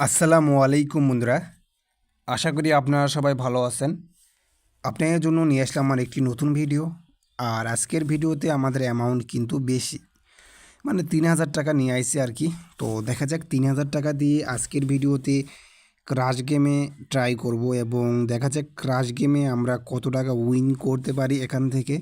আসসালামু আলাইকুম বন্ধুরা। আশা করি আপনারা সবাই ভালো আছেন। আপনাদের জন্য নিয়ে আসলাম আমার একটি নতুন ভিডিও। আর আজকের ভিডিওতে আমাদের অ্যামাউন্ট কিন্তু বেশি। মানে তিন হাজার টাকা নিয়ে আসছে আর কি। তো দেখা যাক তিন হাজার টাকা দিয়ে আজকের ভিডিওতে ক্রাশ গেমে ট্রাই করব এবং দেখা যাক ক্রাশ গেমে আমরা কত টাকা উইন করতে পারি এখান থেকে।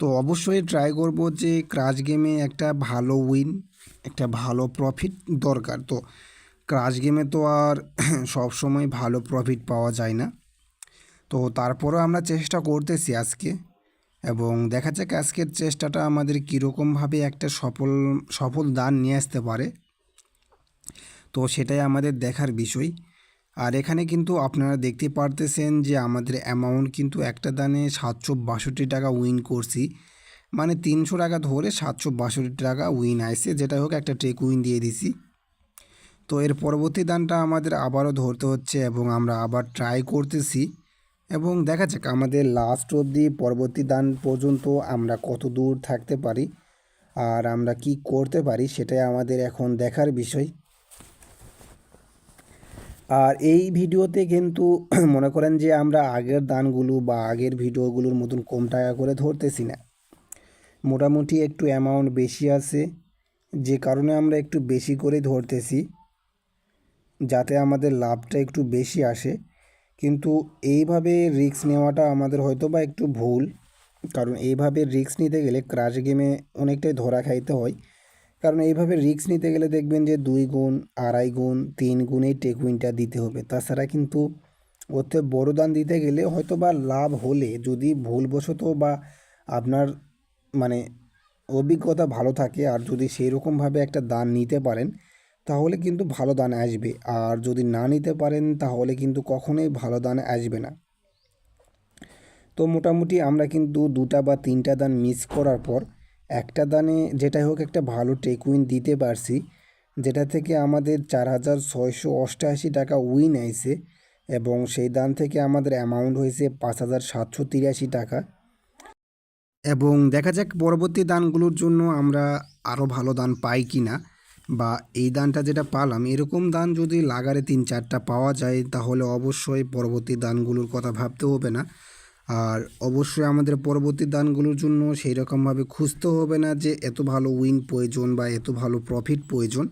তো অবশ্যই ট্রাই করব যে ক্রাশ গেমে একটা ভালো উইন একটা ভালো প্রফিট দরকার। তো ক্রাশ গেমে তো আর সব সময় ভালো প্রফিট পাওয়া যায় না। তো তারপরেও আমরা চেষ্টা করতেছি আজকে এবং দেখা যাক আজকের চেষ্টাটা আমাদের কীরকমভাবে একটা সফল সফল দান নিয়ে আসতে পারে। তো সেটাই আমাদের দেখার বিষয়। আর এখানে কিন্তু আপনারা দেখতে পারতেছেন যে আমাদের অ্যামাউন্ট কিন্তু একটা দানে সাতশো বাষট্টি টাকা উইন করছি। মানে তিনশো টাকা ধরে সাতশো বাষট্টি টাকা উইন আসছে। যেটা হোক একটা ট্রেক উইন দিয়ে দিছি। তো এর পরবর্তী দানটা আমাদের আবারও ধরতে হচ্ছে এবং আমরা আবার ট্রাই করতেছি। এবং দেখা যাক আমাদের লাস্ট অবধি পরবর্তী দান পর্যন্ত আমরা কত দূর থাকতে পারি আর আমরা কি করতে পারি সেটাই আমাদের এখন দেখার বিষয়। আর এই ভিডিওতে কিন্তু মনে করেন যে আমরা আগের দানগুলো বা আগের ভিডিওগুলোর মতন কম টাকা করে ধরতেছি না। মোটামুটি একটু অ্যামাউন্ট বেশি আছে, যে কারণে আমরা একটু বেশি করে ধরতেছি। যাতে আমাদের লাভটা একটু বেশি আসে। কিন্তু এইভাবে রিস্ক নেওয়াটা আমাদের হয়তো বা একটু ভুল। কারণ এইভাবে রিস্ক নিতে গেলে ক্রাশ গেমে অনেকটাই ধরা খাইতে হয়। কারণ এইভাবে রিস্ক নিতে গেলে দেখবেন যে দুই গুণ, আড়াই গুণ, তিন গুণেই টেকুইনটা দিতে হবে। তাছাড়া কিন্তু ওতে বড় দান দিতে গেলে হয়তো বা লাভ হলে যদি ভুলবশত বা আপনার মানে অভিজ্ঞতা ভালো থাকে আর যদি সেই রকমভাবে একটা দান নিতে পারেন তাহলে কিন্তু ভালো দান আসবে। আর যদি না নিতে পারেন, তাহলে কিন্তু কখনোই ভালো দান আসবে না। তো মোটামুটি আমরা কিন্তু দুটা বা তিনটা দান মিস করার পর, একটা দানে যেটাই হোক একটা ভালো টেকুইন দিতে পারছি, যেটা থেকে আমাদের চার হাজার ছয়শো অষ্টআশি টাকা উইন আইছে এবং সেই দান থেকে আমাদের অ্যামাউন্ট হয়েছে পাঁচ হাজার সাতশো তিরাশি টাকা। এবং দেখা যাক পরবর্তী দানগুলোর জন্য আমরা আরও ভালো দান পাই কি না বা এই দানটা যেটা পালাম, এরকম দান যদি লাগারে তিন চারটা পাওয়া যায়, তাহলে অবশ্যই পরবর্তী দানগুলোর কথা ভাবতে হবে না। আর অবশ্যই আমাদের পরবর্তী দানগুলোর জন্য সেই রকমভাবে খুঁজতে হবে না যে এত ভালো উইন প্রয়োজন বা এত ভালো প্রফিট প্রয়োজন।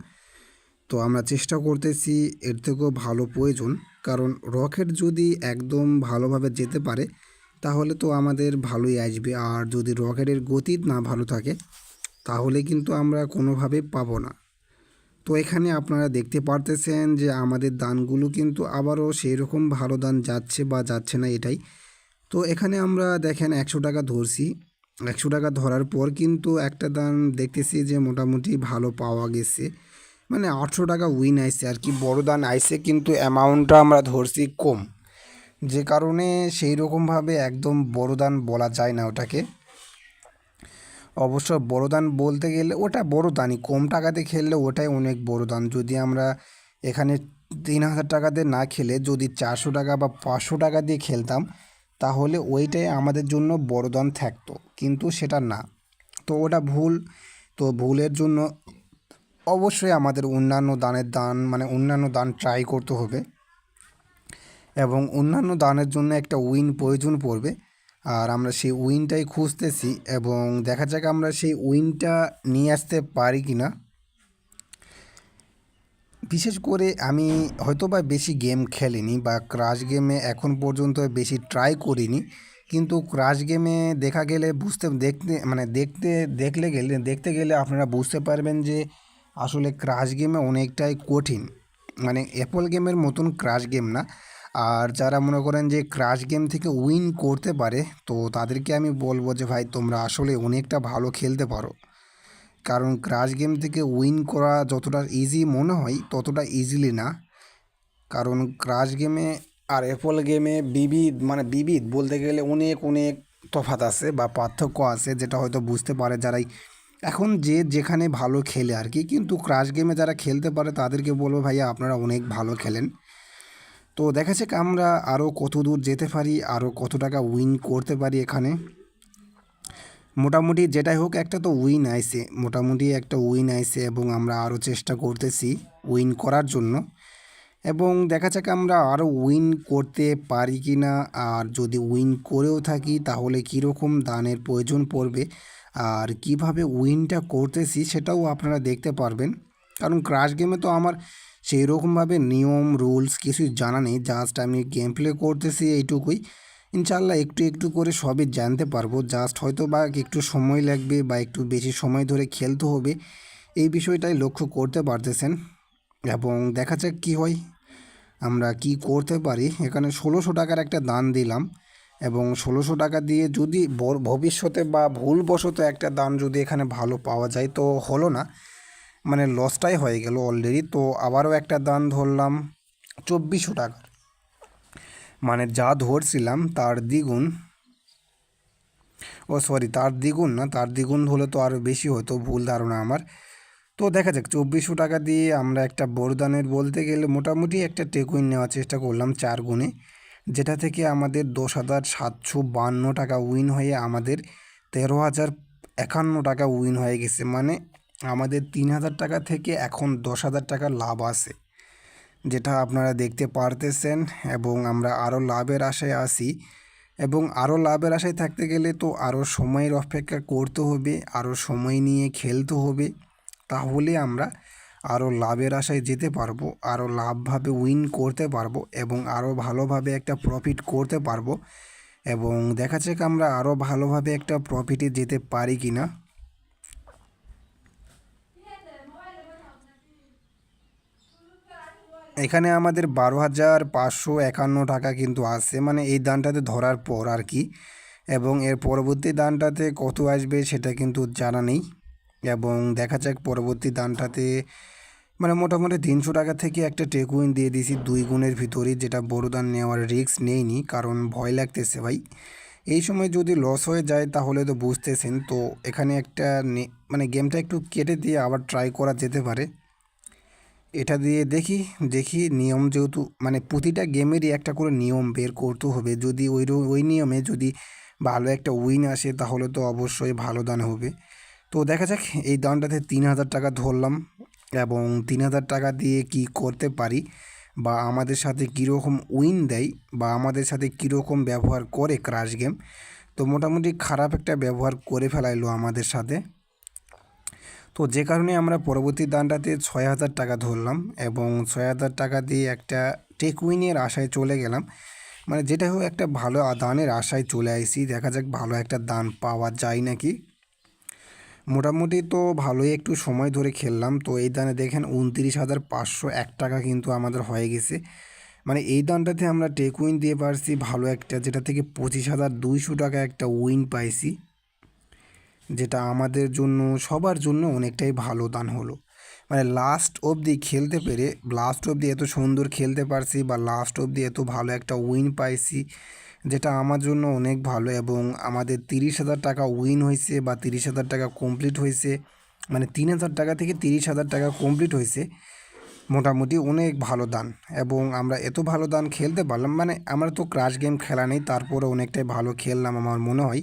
তো আমরা চেষ্টা করতেছি এর থেকেও ভালো প্রয়োজন। কারণ রকেট যদি একদম ভালোভাবে যেতে পারে, তাহলে তো আমাদের ভালোই আসবে। আর যদি রকেটের গতি না ভালো থাকে, তাহলে কিন্তু আমরা কোনোভাবে পাবো না। তো এখানে আপনারা দেখতে পারতেছেন যে আমাদের দানগুলো কিন্তু আবারও সেই রকম ভালো দান যাচ্ছে বা যাচ্ছে না এটাই। তো এখানে আমরা দেখেন একশো টাকা ধরছি। একশো টাকা ধরার পর কিন্তু একটা দান দেখতেছি যে মোটামুটি ভালো পাওয়া গেছে। মানে আটশো টাকা উইন আইছে আর কি। বড় দান আইছে কিন্তু অ্যামাউন্টটা আমরা ধরছি কম। যে কারণে সেই রকমভাবে একদম বড় দান বলা যায় না ওটাকে। অবশ্য বড় দান বলতে গেলে ওটা বড় দানই কম টাকাতে খেললে ওটাই অনেক বড় দান যদি আমরা এখানে তিন হাজার টাকাতে না খেলে যদি চারশো টাকা বা পাঁচশো টাকা দিয়ে খেলতাম, তাহলে ওইটাই আমাদের জন্য বড় দান থাকতো। কিন্তু সেটা না। তো ওটা ভুল। তো ভুলের জন্য অবশ্যই আমাদের অন্যান্য দানের দান মানে অন্যান্য দান ট্রাই করতে হবে। এবং অন্যান্য দানের জন্য একটা উইন প্রয়োজন পড়বে। আর আমরা সেই উইনটাই খুঁজতেছি এবং দেখা যাক আমরা সেই উইনটা নিয়ে আসতে পারি কি না বিশেষ করে আমি হয়তো বা বেশি গেম খেলিনি বা ক্রাশ গেমে এখন পর্যন্ত বেশি ট্রাই করিনি। কিন্তু ক্রাশ গেমে দেখা গেলে বুঝতে, দেখতে মানে দেখতে, দেখলে গেলে, দেখতে গেলে আপনারা বুঝতে পারবেন যে আসলে ক্রাশ গেমে অনেকটাই কঠিন। মানে অ্যাপল গেমের মতন ক্রাশ গেম না। আর যারা মনে করেন যে ক্রাশ গেম থেকে উইন করতে পারে, তো তাদেরকে আমি বলব যে ভাই, তোমরা আসলে অনেকটা ভালো খেলতে পারো। কারণ ক্রাশ গেম থেকে উইন করা যতটা ইজি মনে হয়, ততটা ইজিলি না। কারণ ক্রাশ গেমে আর অ্যাপল গেমে বিবিধ মানে বিবিধ বলতে গেলে অনেক অনেক তফাত আছে বা পার্থক্য আছে যেটা হয়তো বুঝতে পারে যারাই। এখন যে যেখানে ভালো খেলে আর কি, কিন্তু ক্রাশ গেমে যারা খেলতে পারে, তাদেরকে বলব ভাইয়া, আপনারা অনেক ভালো খেলেন। তো দেখা যাক আমরা আরও কত দূর যেতে পারি আরও কত টাকা উইন করতে পারি এখানে। মোটামুটি যেটাই হোক একটা তো উইন আইছে মোটামুটি একটা উইন আইছে এবং আমরা আরও চেষ্টা করতেছি উইন করার জন্য। এবং দেখা যাক আমরা আরও উইন করতে পারি কি না আর যদি উইন করেও থাকি তাহলে কীরকম দানের প্রয়োজন পড়বে, আর কীভাবে উইনটা করতেছি সেটাও আপনারা দেখতে পারবেন। কারণ ক্রাশ গেমে তো আমার সেই রকমভাবে নিয়ম রুলস কিছুই জানা নেই। জাস্ট আমি গেম প্লে করতেছি এইটুকুই। ইনশাল্লাহ একটু একটু করে সবই জানতে পারব। জাস্ট হয়তো বা একটু সময় লাগবে বা একটু বেশি সময় ধরে খেলতে হবে। এই বিষয়টাই লক্ষ্য করতে পারতেছেন। এবং দেখা যাক কী হয়। আমরা কি করতে পারি? এখানে ষোলোশো টাকার একটা দান দিলাম। এবং ষোলোশো টাকা দিয়ে যদি ভবিষ্যতে বা ভুলবশত একটা দান যদি এখানে ভালো পাওয়া যায়, তো হলো না। মানে লসটাই হয়ে গেল অলরেডি তো আবারও একটা দান ধরলাম চব্বিশশো টাকার মানে যা ধরছিলাম তার দ্বিগুণ। ও সরি তার দ্বিগুণ না, তার দ্বিগুণ হলে তো আরও বেশি হতো, ভুল ধারণা আমার। তো দেখা যাক, চব্বিশশো টাকা দিয়ে আমরা একটা বরদানের বলতে গেলে মোটামুটি একটা টেকুইন নেওয়ার চেষ্টা করলাম চার গুণে, যেটা থেকে আমাদের দশ হাজার সাতশো বান্ন টাকা উইন হয়ে আমাদের তেরো হাজার একান্ন টাকা উইন হয়ে গেছে। মানে আমাদের তিন হাজার টাকা থেকে এখন দশ হাজার টাকা লাভ আছে। যেটা আপনারা দেখতে পারতেছেন এবং আমরা আরও লাভের আশায় আসি এবং আরও লাভের আশায় থাকতে গেলে তো আরও সময়ের অপেক্ষা করতে হবে, আরও সময় নিয়ে খেলতে হবে। তাহলে আমরা আরও লাভের আশায় যেতে পারব, আরও লাভভাবে উইন করতে পারব এবং আরও ভালোভাবে একটা প্রফিট করতে পারব এবং দেখা যাক আমরা আরও ভালোভাবে একটা প্রফিটে যেতে পারি কি না এখানে আমাদের বারো হাজার পাঁচশো একান্ন টাকা কিন্তু আসছে। মানে এই দানটাতে ধরার পর আর কি। এবং এর পরবর্তী দানটাতে কত আসবে সেটা কিন্তু জানা নেই। এবং দেখা যাক পরবর্তী দানটাতে মানে মোটামুটি তিনশো টাকা থেকে একটা টেকুইন দিয়ে দিয়েছি দুই গুণের ভিতরে যেটা বড় দান নেওয়ার রিস্ক নেইনি, কারণ ভয় লাগতেছে ভাই। এই সময় যদি লস হয়ে যায় তাহলে তো বুঝতেছেন। তো এখানে একটা মানে গেমটা একটু কেটে দিয়ে আবার ট্রাই করা যেতে পারে। এটা দিয়ে দেখি দেখি নিয়ম যেহেতু মানে প্রতিটা গেমেরই একটা করে নিয়ম বের করতে হবে। যদি ওই ওই নিয়মে যদি ভালো একটা উইন আসে তাহলে তো অবশ্যই ভালো দান হবে। তো দেখা যাক, এই দানটাতে তিন হাজার টাকা ধরলাম এবং তিন হাজার টাকা দিয়ে কি করতে পারি বা আমাদের সাথে কীরকম উইন দেয় বা আমাদের সাথে কীরকম ব্যবহার করে ক্রাশ গেম তো মোটামুটি খারাপ একটা ব্যবহার করে ফেলাইলো আমাদের সাথে। তো যে কারণে আমরা পরবর্তী দানটাতে ছয় হাজার টাকা ধরলাম এবং ছয় হাজার টাকা দিয়ে একটা টেক উইনের আশায় চলে গেলাম। মানে যেটা হোক একটা ভালো দানের আশায় চলে আসি দেখা যাক ভালো একটা দান পাওয়া যায় নাকি। মোটামুটি তো ভালোই একটু সময় ধরে খেললাম, তো এই দানে দেখেন উনত্রিশ হাজার পাঁচশো এক টাকা কিন্তু আমাদের হয়ে গেছে। মানে এই দানটাতে আমরা টেক উইন দিয়ে পারছি, ভালো একটা যেটা থেকে পঁচিশ হাজার দুইশো টাকা একটা উইন পাইছি। যেটা আমাদের জন্য, সবার জন্য অনেকটাই ভালো দান হলো। মানে লাস্ট অবধি খেলতে পেরে লাস্ট অবধি এত সুন্দর খেলতে পারছি বা লাস্ট অবধি এত ভালো একটা উইন পাইছি, যেটা আমার জন্য অনেক ভালো এবং আমাদের তিরিশ হাজার টাকা উইন হয়েছে বা তিরিশ হাজার টাকা কমপ্লিট হয়েছে মানে তিন হাজার টাকা থেকে তিরিশ হাজার টাকা কমপ্লিট হয়েছে মোটামুটি অনেক ভালো দান এবং আমরা এত ভালো দান খেলতে পারলাম। মানে আমরা তো ক্রাশ গেম খেলা নেই তারপরে অনেকটাই ভালো খেললাম আমার মনে হয়।